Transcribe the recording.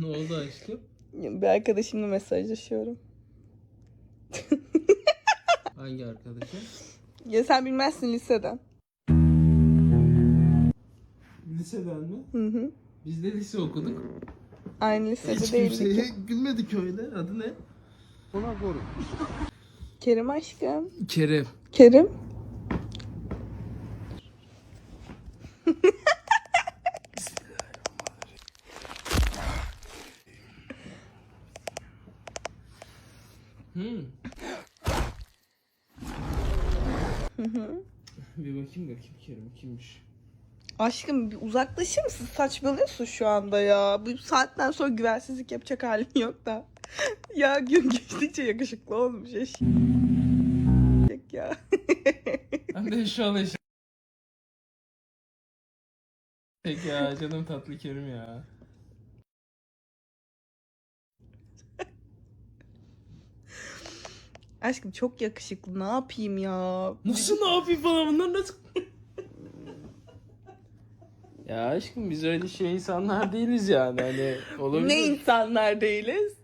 ne oldu aşkım? Bir arkadaşımla mesajlaşıyorum. Hangi arkadaşın? Ya sen bilmezsin liseden. Liseden mi? Hı hı. Biz de lise okuduk. Aynı lisede Hiç değildik. kimseye gülmedik öyle. Adı ne? Ona koru. Kerim aşkım. Kerem. Kerim. Hmm. Bir bakayım da kim Kerem kimmiş? Aşkım bir uzaklaşır mısın? Saçmalıyorsun şu anda ya. Bu saatten sonra güvensizlik yapacak halim yok da. ya gün geçtikçe yakışıklı olmuş eş. ya. Ben de şu an eş... Ya canım tatlı Kerim ya. Aşkım çok yakışıklı. Ne yapayım ya? Nasıl ne yapayım falan bunlar nasıl? ya aşkım biz öyle şey insanlar değiliz yani hani olabilir. Ne insanlar değiliz?